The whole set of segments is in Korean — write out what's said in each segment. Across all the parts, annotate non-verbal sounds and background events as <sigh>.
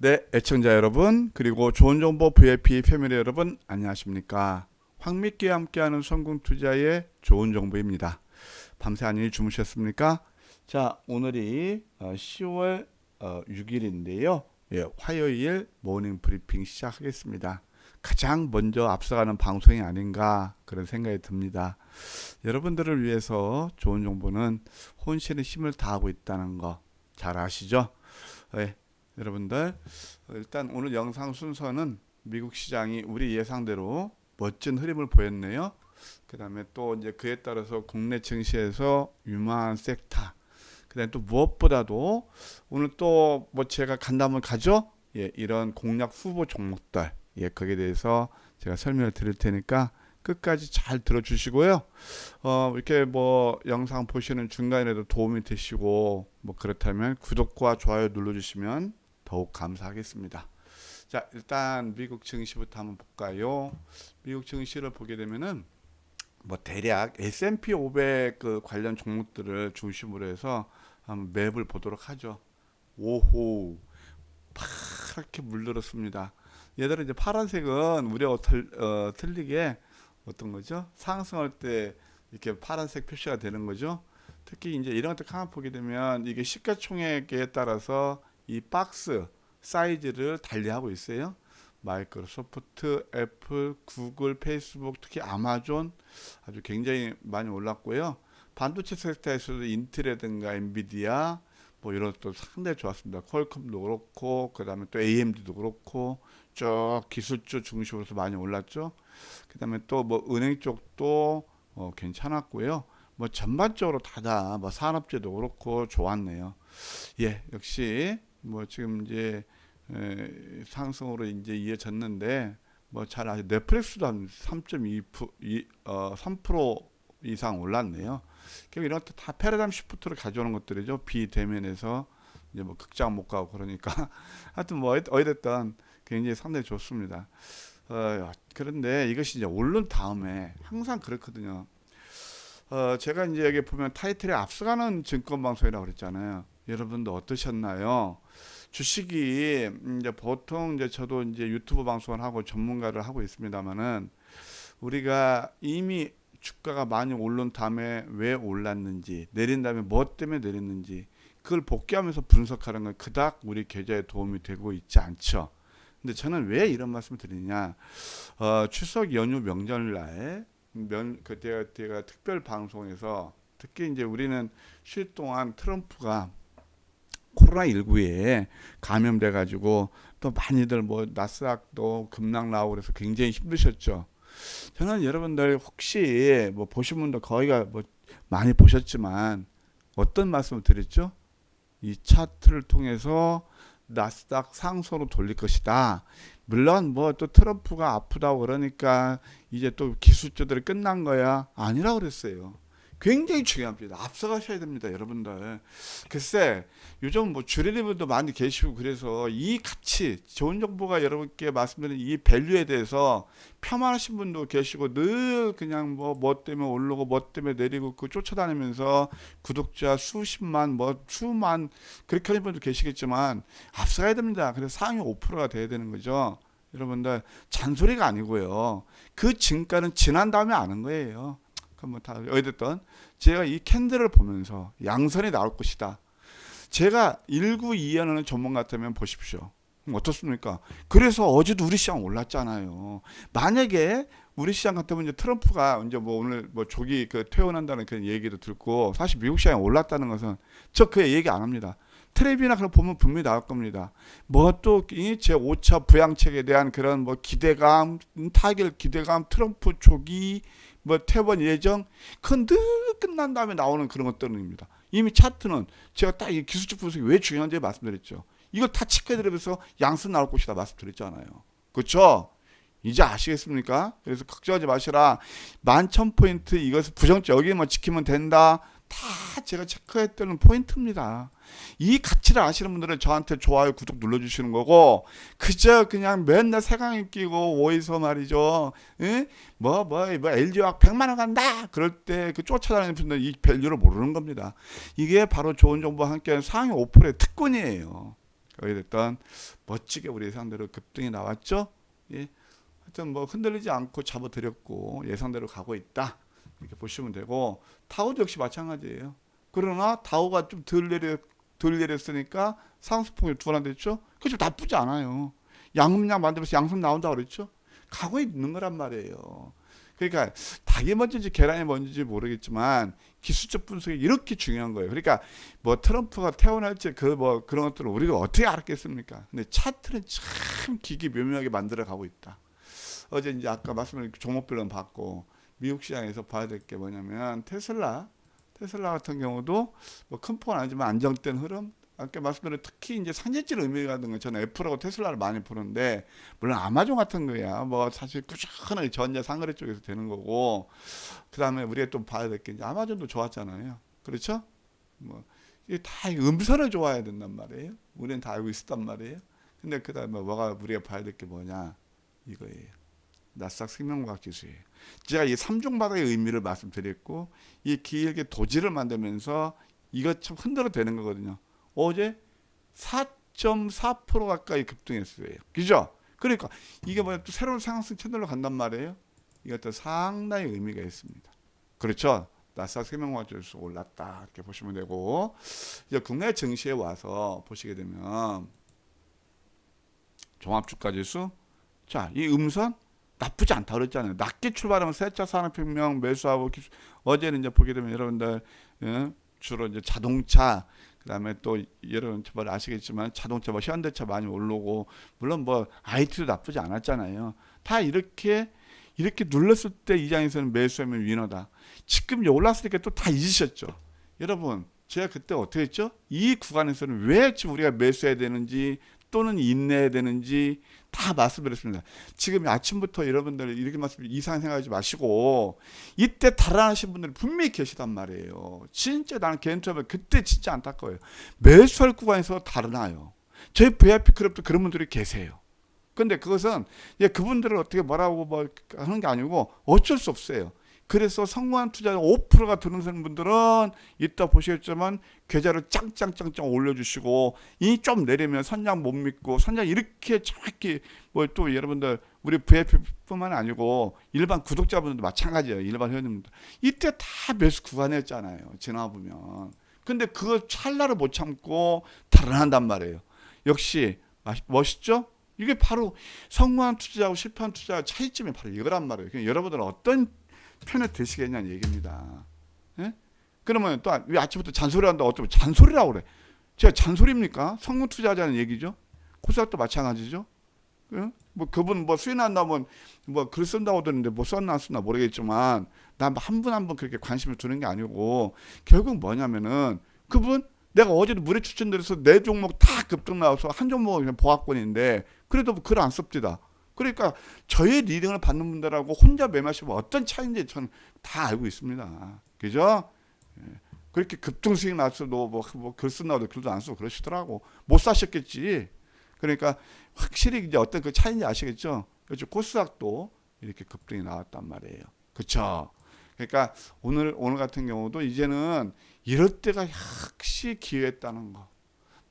네, 애청자 여러분, 그리고 좋은 정보 VIP 패밀리 여러분, 안녕하십니까. 황미끼와 함께하는 성공 투자의 좋은 정보입니다. 밤새 안녕히 주무셨습니까? 자, 오늘이 어, 10월 6일인데요. 예, 화요일 모닝 브리핑 시작하겠습니다. 가장 먼저 앞서가는 방송이 아닌가 그런 생각이 듭니다. 여러분들을 위해서 좋은 정보는 혼신의 힘을 다하고 있다는 거 잘 아시죠? 예, 여러분들 일단 오늘 영상 순서는 미국 시장이 우리 예상대로 멋진 흐름을 보였네요. 그다음에 또 이제 그에 따라서 국내 증시에서 유망한 섹터. 그다음에 또 무엇보다도 오늘 또 뭐 제가 간다면 가죠. 예, 이런 공략 후보 종목들. 예, 거기에 대해서 제가 설명을 드릴 테니까 끝까지 잘 들어주시고요. 어, 이렇게 뭐 영상 보시는 중간에도 도움이 되시고 뭐 그렇다면 구독과 좋아요 눌러주시면 더욱 감사하겠습니다. 자, 일단 미국 증시부터 한번 볼까요? 미국 증시를 보게 되면은 뭐 대략 S&P 500 그 관련 종목들을 중심으로 해서 한번 맵을 보도록 하죠. 오호 파랗게 물들었습니다. 얘들은 이제 파란색은 우리가 틀, 어, 틀리게 어떤 거죠? 상승할 때 이렇게 파란색 표시가 되는 거죠. 특히 이제 이런 것들 가만 보게 되면 이게 시가총액에 따라서 이 박스 사이즈를 달리하고 있어요. 마이크로소프트, 애플, 구글, 페이스북, 특히 아마존 아주 굉장히 많이 올랐고요. 반도체 섹터에서도 인텔이라든가 엔비디아 뭐 이런 것도 상당히 좋았습니다. 퀄컴도 그렇고 그다음에 또 AMD도 그렇고 쭉 기술주 중심으로서 많이 올랐죠. 그다음에 또 뭐 은행 쪽도 어, 괜찮았고요. 뭐 전반적으로 다다 뭐 산업재도 그렇고 좋았네요. 예, 역시 뭐 지금 이제 에, 상승으로 이제 이어졌는데 뭐잘 아시 넷플릭스도 한 3.2 어, 3% 이상 올랐네요. 결국 이런 것도 다 패러다임 시프트를 가져오는 것들이죠. 비대면에서 이제 뭐 극장 못 가고 그러니까 <laughs> 하여튼 뭐 어찌됐든 굉장히 상당히 좋습니다. 어, 그런데 이것이 이제 오른 다음에 항상 그렇거든요. 어, 제가 이제 여기 보면 타이틀에 앞서가는 증권 방송이라고 그랬잖아요. 여러분도 어떠셨나요? 주식이 이제 보통 이제 저도 이제 유튜브 방송을 하고 전문가를 하고 있습니다만은 우리가 이미 주가가 많이 오른 다음에 왜 올랐는지 내린 다음에 뭐 때문에 내렸는지 그걸 복귀하면서 분석하는 건 그닥 우리 계좌에 도움이 되고 있지 않죠. 근데 저는 왜 이런 말씀을 드리냐? 어, 추석 연휴 명절날 면 그때 제가 특별 방송에서 특히 이제 우리는 쉴 동안 트럼프가 코로나 19에 감염돼 가지고 또 많이들 뭐 나스닥도 급락 나오고 그래서 굉장히 힘드셨죠. 저는 여러분들 혹시 뭐 보신 분도 거의가 뭐 많이 보셨지만 어떤 말씀을 드렸죠? 이 차트를 통해서 나스닥 상소로 돌릴 것이다. 물론 뭐 또 트럼프가 아프다고 그러니까 이제 또 기술주들이 끝난 거야 아니라고 그랬어요. 굉장히 중요합니다. 앞서가셔야 됩니다, 여러분들. 글쎄, 요즘 뭐 주리님들도 많이 계시고 그래서 이 가치, 좋은 정보가 여러분께 말씀드린 이 밸류에 대해서 폄하하신 분도 계시고 늘 그냥 뭐, 뭐 때문에 오르고 뭐 때문에 내리고 그 쫓아다니면서 구독자 수십만, 뭐 수만 그렇게 하는 분도 계시겠지만 앞서가야 됩니다. 그래서 상위 5%가 돼야 되는 거죠. 여러분들 잔소리가 아니고요. 그 진가는 지난 다음에 아는 거예요. 그뭐 다 어쨌든 제가 이 캔들을 보면서 양선이 나올 것이다. 제가 1922하는 전문 같으면 보십시오. 어떻습니까? 그래서 어제도 우리 시장 올랐잖아요. 만약에 우리 시장 같으면 이제 트럼프가 이제 뭐 오늘 뭐 조기 그 퇴원한다는 그런 얘기도 듣고 사실 미국 시장이 올랐다는 것은 저 그 얘기 안 합니다. 트랩이나 그런 보면 분명히 나올 겁니다. 뭐또제 5차 부양책에 대한 그런 뭐 기대감, 타결 기대감, 트럼프 조기 뭐 퇴원 예정 그건 늘 끝난 다음에 나오는 그런 것들입니다. 이미 차트는 제가 딱 이 기술적 분석이 왜 중요한지 말씀드렸죠. 이걸 다 체크해드리면서 양수 나올 것이다 말씀드렸잖아요. 그렇죠? 이제 아시겠습니까? 그래서 걱정하지 마시라. 만천 포인트 이것을 부정적 여기만 지키면 된다. 다 제가 체크했던 포인트입니다. 이 가치를 아시는 분들은 저한테 좋아요, 구독 눌러주시는 거고, 그저 그냥 맨날 세강에 끼고, 어디서 말이죠, 뭐, 뭐, 뭐, LG화학 100만원 간다! 그럴 때 그 쫓아다니는 분들 이 밸류를 모르는 겁니다. 이게 바로 좋은 정보와 함께 상위 5%의 특권이에요. 어찌됐든 멋지게 우리 예상대로 급등이 나왔죠. 예. 하여튼 뭐 흔들리지 않고 잡아드렸고 예상대로 가고 있다. 이렇게 보시면 되고 타우도 역시 마찬가지예요. 그러나 다우가 좀 덜 내려 덜 내렸으니까 상승폭이 두번됐죠. 그죠 나쁘지 않아요. 양음양 만들면서 양손 나온다 그랬죠. 가고 있는 거란 말이에요. 그러니까 닭이 먼저인지 계란이 먼저인지 모르겠지만 기술적 분석이 이렇게 중요한 거예요. 그러니까 뭐 트럼프가 태어날지 그 뭐 그런 것들을 우리가 어떻게 알았겠습니까? 근데 차트는 참 기기 묘묘하게 만들어 가고 있다. 어제 이제 아까 말씀을 종목별로 봤고 미국 시장에서 봐야 될 게 뭐냐면 테슬라 테슬라 같은 경우도 뭐 큰 폭은 아니지만 안정된 흐름. 아까 말씀드린 특히 이제 산재질 의미가 있는 건 저는 애플하고 테슬라를 많이 보는데 물론 아마존 같은 거야. 뭐 사실 꾸준하게 전자 상거래 쪽에서 되는 거고. 그 다음에 우리가 또 봐야 될 게 이제 아마존도 좋았잖아요. 그렇죠? 뭐 이게 다 음선을 좋아야 된단 말이에요. 우리는 다 알고 있었단 말이에요. 근데 그 다음에 뭐가 우리가 봐야 될 게 뭐냐? 이거예요 나스닥 생명과학 지수예요 제가 이 삼중 바닥의 의미를 말씀드렸고 이 길게 도지를 만들면서 이거 참 흔들어 되는 거거든요. 어제 4.4% 가까이 급등했어요. 그죠? 그러니까 이게 뭐야 또 새로운 상승 채널로 간단 말이에요. 이것도 상당히 의미가 있습니다. 그렇죠? 나스닥 생명과학 지수 올랐다 이렇게 보시면 되고 이제 국내 증시에 와서 보시게 되면 종합주가 지수 자 이 음선 나쁘지 않다 그랬잖아요. 낮게 출발하면 세차 산업혁명 매수하고 기술, 어제는 이제 보게 되면 여러분들 예, 주로 이제 자동차 그다음에 또 여러분 뭐 아시겠지만 자동차 뭐 현대차 많이 오르고 물론 뭐 IT도 나쁘지 않았잖아요. 다 이렇게 이렇게 눌렀을 때 이 장에서는 매수하면 위너다. 지금 올랐으니까 또 다 잊으셨죠. 여러분 제가 그때 어떻게 했죠? 이 구간에서는 왜 지금 우리가 매수해야 되는지 또는 인내해야 되는지 다 말씀드렸습니다. 지금 아침부터 여러분들 이렇게 말씀 이상한 생각하지 마시고 이때 달아나신 분들이 분명히 계시단 말이에요. 진짜 나는 개인적으로 그때 진짜 안타까워요. 매수할 구간에서 달아나요. 저희 VIP 클럽도 그런 분들이 계세요. 근데 그것은 예, 그분들을 어떻게 뭐라고 뭐 하는 게 아니고 어쩔 수 없어요. 그래서 성공한 투자 5%가 드는 분들은 이따 보시겠지만 계좌를 짱짱짱짱 올려주시고 이 좀 내리면 선장 못 믿고 선장 이렇게 정확히 뭐 또 여러분들 우리 VIP뿐만 아니고 일반 구독자분들도 마찬가지예요 일반 회원님들 이때 다 매수 구간이었잖아요 지나 보면 근데 그거 찰나를 못 참고 달아난단 말이에요 역시 멋있죠? 이게 바로 성공한 투자하고 실패한 투자의 차이점이 바로 이거란 말이에요. 그러니까 여러분들은 어떤 편에 드시겠냐는 얘기입니다. 예? 그러면 또 왜 아침부터 잔소리한다 어쩌면 잔소리라고 그래. 제가 잔소리입니까? 성공 투자하자는 얘기죠. 코스닥도 마찬가지죠. 예? 뭐 그분 뭐 수익 난다면 뭐글 쓴다고 들었는데 뭐 썼나 안 썼나 모르겠지만 난한분 한 분 그렇게 관심을 두는 게 아니고 결국 뭐냐면은 그분 내가 어제도 물에 추천드려서 네 종목 다 급등 나와서 한 종목은 그냥 보합권인데 그래도 글 안 씁니다. 그러니까 저의 리딩을 받는 분들하고 혼자 매매하시면 어떤 차이인지 저는 다 알고 있습니다. 그죠? 예. 그렇게 급등 수익 났어도 뭐, 뭐 글 쓴다고 글도 안 쓰고 그러시더라고. 못 사셨겠지. 그러니까 확실히 이제 어떤 그 차이인지 아시겠죠? 그렇죠. 코스닥도 이렇게 급등이 나왔단 말이에요. 그렇죠. 그러니까 오늘 오늘 같은 경우도 이제는 이럴 때가 역시 기회였다는 거.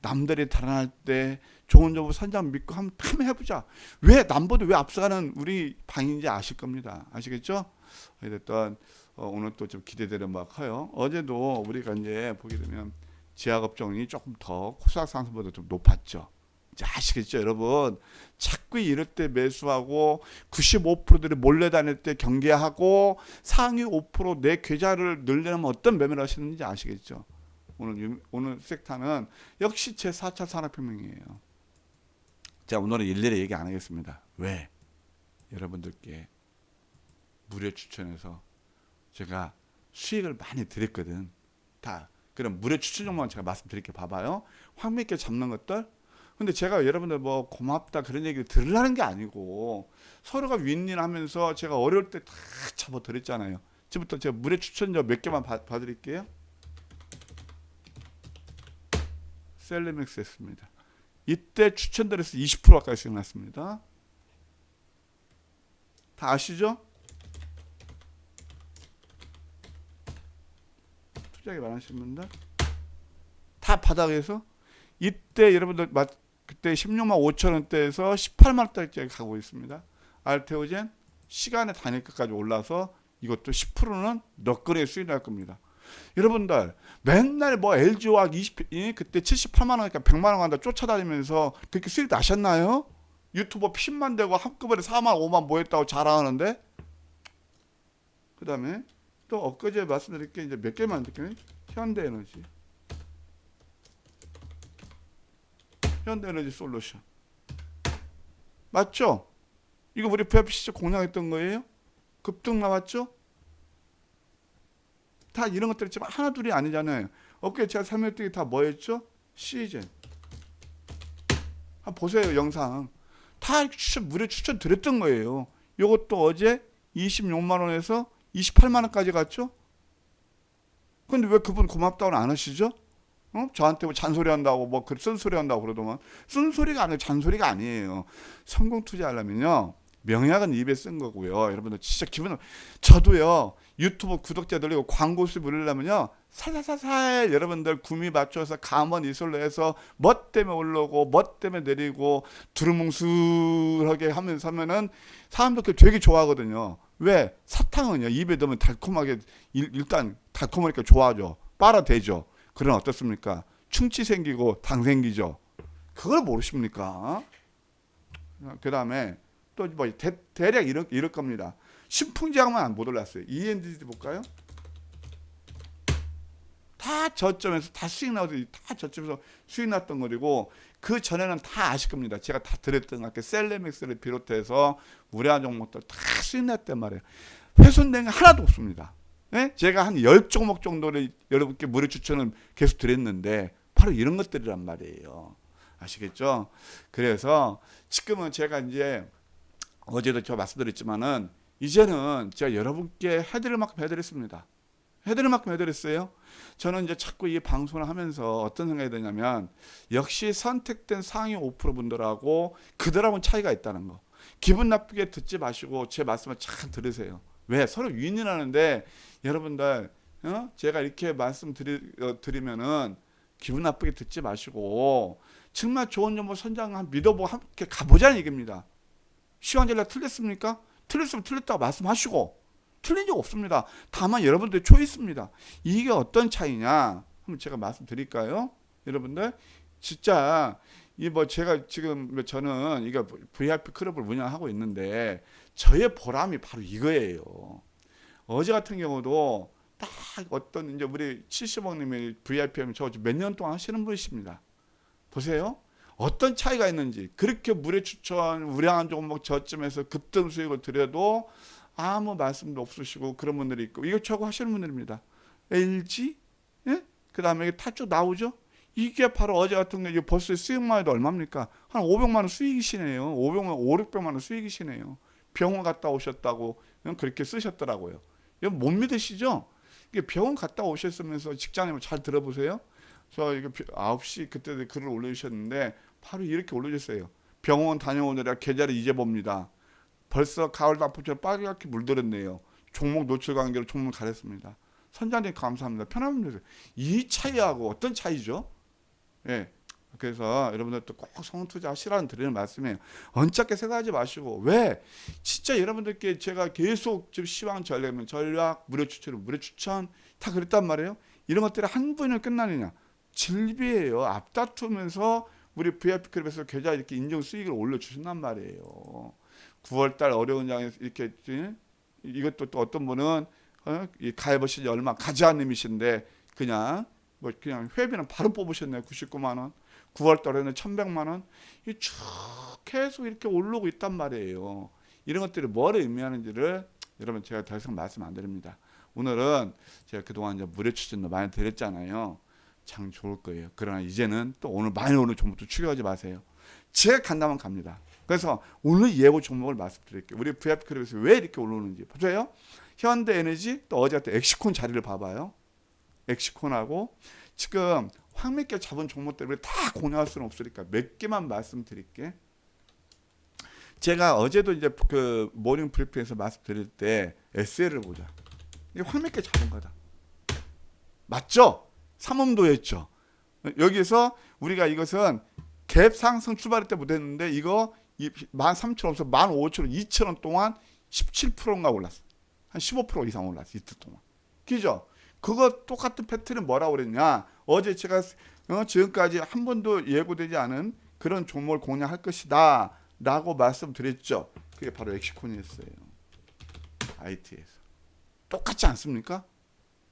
남들이 달아날 때 좋은 정보 선장 믿고 한번, 한번 해보자. 왜 남보다 왜 앞서가는 우리 방인지 아실 겁니다. 아시겠죠? 어쨌든 어, 오늘 또 좀 기대되는 바가 커요. 어제도 우리가 이제 보게 되면 지하업종이 조금 더 코스닥 상승보다 좀 높았죠. 아시겠죠, 여러분? 자꾸 이럴 때 매수하고 95%들이 몰래 다닐 때 경계하고 상위 5%내 계좌를 늘려면 어떤 매매를 하시는지 아시겠죠? 오늘 유- 오늘 섹터는 역시 제 4차 산업혁명이에요. 자 오늘은 일일이 얘기 안 하겠습니다. 왜? 여러분들께 무료 추천해서 제가 수익을 많이 드렸거든. 다 그럼 무료 추천 정보만 제가 말씀드릴게요. 봐봐요. 황미 있게 잡는 것들. 근데 제가 여러분들 뭐 고맙다 그런 얘기를 들으라는 게 아니고 서로가 윈윈 하면서 제가 어려울 때 다 잡아 드렸잖아요. 지금부터 제가 무료 추천 몇 개만 봐, 봐드릴게요. 셀레맥스 했습니다. 이때 추천드려서 20% 가까이 수익 났습니다. 다 아시죠? 투자하기 많으신 분들 다 바닥에서 이때 여러분들 마- 그때 16만 5천 원대에서 18만 원대까지 가고 있습니다. 알테오젠 시간의 단위까지 올라서 이것도 10%는 너끈하게 수익 날 겁니다. 여러분들 맨날 뭐 LG화학 20 이, 그때 78만 원이니까 100만 원 간다 쫓아다니면서 그렇게 수익 나셨나요? 유튜버 10만 되고 한꺼번에 4만 5만 모였다고 자랑하는데 그다음에 또 엊그제 말씀드릴 게 이제 몇 개만 드릴게요. 현대에너지 현대에너지 솔루션 맞죠? 이거 우리 FFC 공략했던 거예요? 급등 나왔죠? 다 이런 것들 있지만 하나 둘이 아니잖아요. 어깨 제가 설명드린 다 뭐였죠? 시즌. 한번 보세요 영상. 다 추천 무료 추천 드렸던 거예요. 요것도 어제 26만 원에서 28만 원까지 갔죠? 근데 왜 그분 고맙다고는 안 하시죠? 어? 저한테 뭐 잔소리 한다고 뭐그 쓴소리 한다고 그러더만 쓴소리가 아니고 잔소리가 아니에요. 성공 투자하려면요. 명약은 입에 쓴 거고요. 여러분들 진짜 기분 저도요. 유튜브 구독자들 이거 광고 수입 올리려면요. 살살살살 여러분들 구미 맞춰서 감원 이솔로 해서 멋 때문에 올라오고 멋 때문에 내리고 두루뭉술하게 하면서 하면은 사람들 그 되게 좋아하거든요. 왜? 사탕은요. 입에 넣으면 달콤하게 일, 일단 달콤하니까 좋아하죠. 빨아대죠. 그럼 어떻습니까? 충치 생기고 당 생기죠. 그걸 모르십니까? 그 다음에 또 뭐 대략 이럴, 이럴 겁니다. 신풍제약만 못 올랐어요. ENDD 볼까요? 다 저점에서 다 수익 나오서 다 저점에서 수익 났던 거리고 그 전에는 다 아실 겁니다. 제가 다 드렸던 것 셀레믹스를 비롯해서 우량한 종목들 다 수익 났단 말이에요. 훼손된 게 하나도 없습니다. 예? 제가 한 10종목 정도를 여러분께 무료 추천을 계속 드렸는데 바로 이런 것들이란 말이에요. 아시겠죠? 그래서 지금은 제가 이제 어제도 제가 말씀드렸지만은 이제는 제가 여러분께 해드릴 만큼 해드렸습니다. 해드릴 만큼 해드렸어요. 저는 이제 자꾸 이 방송을 하면서 어떤 생각이 드냐면 역시 선택된 상위 5% 분들하고 그들하고는 차이가 있다는 거. 기분 나쁘게 듣지 마시고 제 말씀을 잘 들으세요. 왜? 서로 윈윈하는데 여러분들 어? 제가 이렇게 말씀드리면은 기분 나쁘게 듣지 마시고 정말 좋은 정보 선장 한 믿어보고 함께 가보자는 얘기입니다. 시황전략 틀렸습니까? 틀렸으면 틀렸다고 말씀하시고 틀린 적 없습니다. 다만 여러분들 초이스입니다. 이게 어떤 차이냐? 한번 제가 말씀드릴까요? 여러분들 진짜 이 뭐 제가 지금 저는 이거 VIP 클럽을 운영하고 있는데 저의 보람이 바로 이거예요. 어제 같은 경우도 딱 어떤 이제 우리 70억님의 VIP면 저몇 년 동안 하시는 분이십니다. 보세요. 어떤 차이가 있는지 그렇게 물에 추천 우량한 종목 저점에서 급등 수익을 드려도 아무 말씀도 없으시고 그런 분들이 있고 이것저것 하시는 분들입니다. LG, 예? 그 다음에 타쭉 나오죠? 이게 바로 어제 같은 경우 벌써 수익만 해도 얼마입니까? 한 500만 원 수익이시네요. 500만, 5, 600만 원 수익이시네요. 병원 갔다 오셨다고 그렇게 쓰셨더라고요. 이거 못 믿으시죠? 이게 병원 갔다 오셨으면서 직장님을 잘 들어보세요. 저 이거 9시 그때 글을 올려주셨는데 바로 이렇게 올려주세요. 병원 다녀오느라 계좌를 잊어봅니다. 벌써 가을 나쁘처럼 빨갛게 물들었네요. 종목 노출 관계로 종목 가렸습니다. 선장님 감사합니다. 편안한 주세요. 이 차이하고 어떤 차이죠? 예. 그래서 여러분들 또 꼭 성투자 하시라는 드리는 말씀이에요. 언짢게 생각하지 마시고 왜 진짜 여러분들께 제가 계속 지금 시황 전략, 전략 무료 추천, 무료 추천 다 그랬단 말이에요. 이런 것들이 한 번에 끝나느냐? 질비예요. 앞다투면서 우리 VIP 클럽에서 계좌 이렇게 인정 수익을 올려주신단 말이에요. 9월달 어려운 장에 이렇게 이것도 또 어떤 분은 어? 이 가입하신 지 얼마 가지않님이신데 그냥 뭐 그냥 회비는 바로 뽑으셨네요. 99만 원. 9월 달에는 1,100만 원. 이쭉 계속 이렇게 오르고 있단 말이에요. 이런 것들이 뭘 의미하는지를 여러분 제가 더 이상 말씀 안 드립니다. 오늘은 제가 그동안 이제 무료 추천도 많이 드렸잖아요. 참 좋을 거예요. 그러나 이제는 또 오늘 많이 오는 종목도 추격하지 마세요. 제가 간다면 갑니다. 그래서 오늘 예고 종목을 말씀드릴게요. 우리 VIP 클럽에서 왜 이렇게 올라오는지 보세요. 현대에너지 또 어제 같은 엑시콘 자리를 봐봐요. 엑시콘하고 지금 황미께 잡은 종목들 다 공유할 수는 없으니까 몇 개만 말씀드릴게. 제가 어제도 이제 그 모닝 브리핑에서 말씀드릴 때 SL을 보자. 이게 황미께 잡은 거다. 맞죠? 삼음도였죠. 여기서 우리가 이것은 갭 상승 출발할 때 못했는데 이거 13,000원에서 15,000원, 2,000원 동안 17%인가 올랐어. 한 15% 이상 올랐어. 이틀 동안. 그죠? 그거 똑같은 패턴은 뭐라고 그랬냐? 어제 제가 어, 지금까지 한 번도 예고되지 않은 그런 종목을 공략할 것이다. 라고 말씀드렸죠. 그게 바로 엑시콘이었어요. IT에서. 똑같지 않습니까?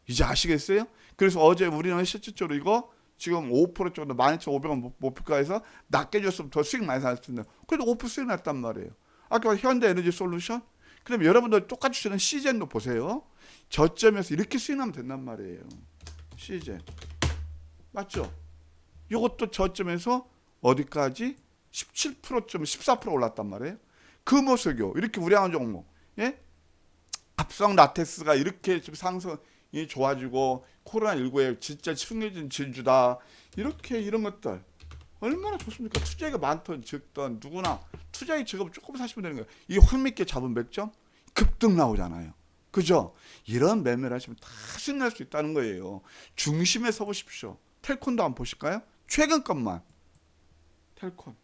이제 아시겠어요? 그래서 어제 우리는 실질적으로 이거 지금 5% 정도 12,500원 목표가에서 낮게 줬으면 더 수익 많이 살 텐데 그래도 5% 수익 났단 말이에요. 아까 현대 에너지 솔루션 그럼 여러분들 똑같이 주는 시젠도 보세요. 저점에서 이렇게 수익 나면 된단 말이에요. 시젠 맞죠? 이것도 저점에서 어디까지 17%점 14% 올랐단 말이에요. 그 모습이요. 이렇게 우량한 종목. 예? 합성 라텍스가 이렇게 지금 상승 이 좋아지고 코로나19에 진짜 숨겨진 진주다. 이렇게 이런 것들 얼마나 좋습니까? 투자가 많던 적던 누구나 투자의 직업 조금 사시면 되는 거예요. 이 확밌게 잡은 맥점 급등 나오잖아요. 그죠? 이런 매매를 하시면 다 수익 날수 있다는 거예요. 중심에 서 보십시오. 텔콘도 한번 보실까요? 최근 것만. 텔콘.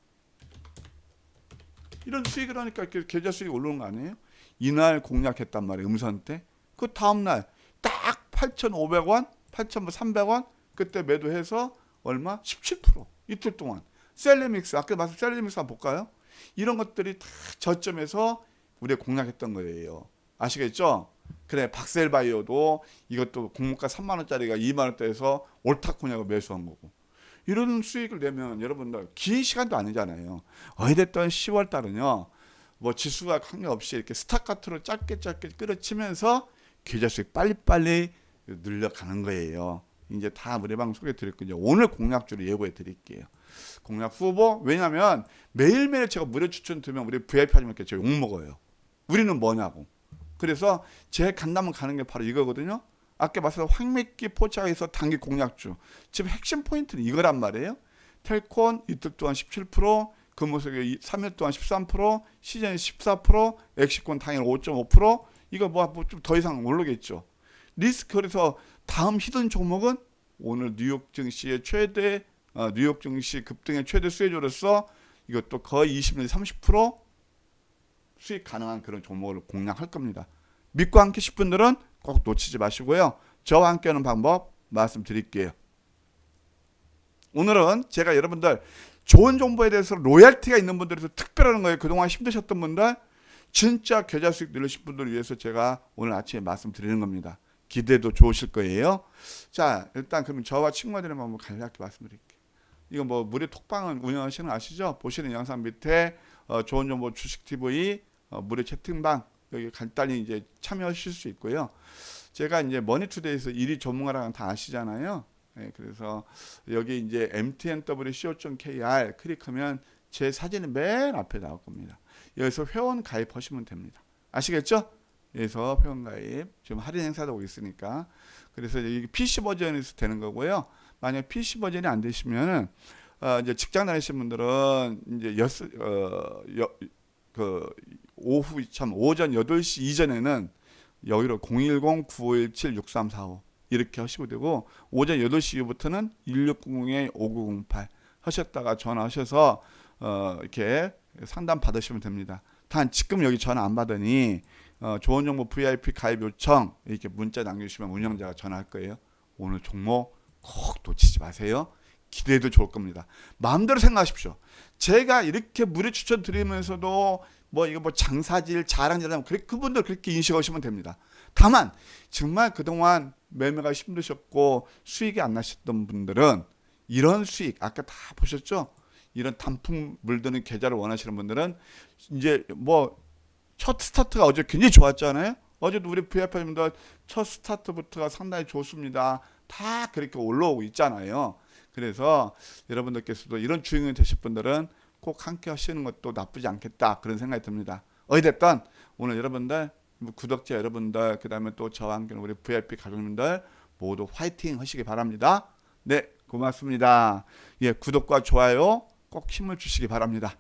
이런 수익을 하니까 계좌 수익이 올라오는 거 아니에요? 이날 공략했단 말이에요. 음선 때. 그 다음날 딱 8,500원, 8,300원 그때 매도해서 얼마? 17% 이틀 동안. 셀레믹스 아까 말씀 셀레믹스 한번 볼까요? 이런 것들이 다 저점에서 우리가 공략했던 거예요. 아시겠죠? 그래 박셀바이오도 이것도 공모가 3만 원짜리가 2만 원대에서 옳다 코냐고 매수한 거고 이런 수익을 내면 여러분들 긴 시간도 아니잖아요. 어찌됐든 10월 달은요. 뭐 지수가 관계없이 이렇게 스타카트로 짧게 짧게 끌어치면서 계좌 수익 빨리빨리 늘려가는 거예요. 이제 다 노래방 소개 거죠. 오늘 공략주를 예고해 드릴게요. 공략 후보 왜냐하면 매일매일 제가 무료 추천 드면 우리 VIP 하지만 제가 욕 먹어요. 우리는 뭐냐고. 그래서 제일 간다면 가는 게 바로 이거거든요. 아까 말씀 황미끼 포착해서 단기 공략주. 지금 핵심 포인트는 이거란 말이에요. 텔콘 이틀 동안 17%, 금호석이 3일 동안 13%, 시즌 14%, 엑시콘 당일 5.5%. 이거 뭐 좀 더 이상 모르겠죠. 리스크 그래서 다음 히든 종목은 오늘 뉴욕 증시의 최대 어, 뉴욕 증시 급등의 최대 수혜주로서 이것도 거의 20년 30% 수익 가능한 그런 종목을 공략할 겁니다. 믿고 함께 싶 분들은 꼭 놓치지 마시고요. 저와 함께하는 방법 말씀드릴게요. 오늘은 제가 여러분들 좋은 정보에 대해서 로얄티가 있는 분들에서 특별한 거예요. 그동안 힘드셨던 분들 진짜 계좌 수익 늘리신 분들을 위해서 제가 오늘 아침에 말씀드리는 겁니다. 기대도 좋으실 거예요. 자, 일단 그럼 저와 친구들의 한번 간략히 말씀드릴게요. 이거 뭐 무료 톡방을 운영하시는 거 아시죠? 보시는 영상 밑에 어, 좋은 정보 주식 TV 어, 무료 채팅방 여기 간단히 이제 참여하실 수 있고요. 제가 이제 머니투데이에서 일위 전문가라는 다 아시잖아요. 네, 그래서 여기 이제 mtnw.co.kr 클릭하면 제 사진이 맨 앞에 나올 겁니다. 여기서 회원 가입하시면 됩니다. 아시겠죠? 여기서 회원 가입 지금 할인 행사도 있으니까 그래서 여기 PC 버전에서 되는 거고요. 만약 PC 버전이 안 되시면은 어, 이제 직장 다니시는 분들은 이제 여, 어, 여, 그 오후 참 오전 8시 이전에는 여기로 010-9517-6345 이렇게 하시면 되고 오전 8시 이후부터는 1600-5908 하셨다가 전화하셔서 어, 이렇게 상담 받으시면 됩니다. 단 지금 여기 전화 안 받으니 어, 좋은 정보 VIP 가입 요청 이렇게 문자 남겨주시면 운영자가 전화할 거예요. 오늘 종목 꼭 놓치지 마세요. 기대도 좋을 겁니다. 마음대로 생각하십시오. 제가 이렇게 무료 추천 드리면서도 뭐 이거 뭐 장사질 자랑질하면 그래 그분들 그렇게 인식하시면 됩니다. 다만 정말 그동안 매매가 힘드셨고 수익이 안 나셨던 분들은 이런 수익 아까 다 보셨죠? 이런 단풍 물드는 계좌를 원하시는 분들은 이제 뭐 첫 스타트가 어제 굉장히 좋았잖아요. 어제도 우리 VIP분들 첫 스타트부터가 상당히 좋습니다. 다 그렇게 올라오고 있잖아요. 그래서 여러분들께서도 이런 주인공이 되실 분들은 꼭 함께 하시는 것도 나쁘지 않겠다 그런 생각이 듭니다. 어찌됐든 오늘 여러분들 뭐 구독자 여러분들 그 다음에 또 저와 함께 우리 VIP 가족님들 모두 화이팅 하시기 바랍니다. 네 고맙습니다. 예 구독과 좋아요 꼭 힘을 주시기 바랍니다.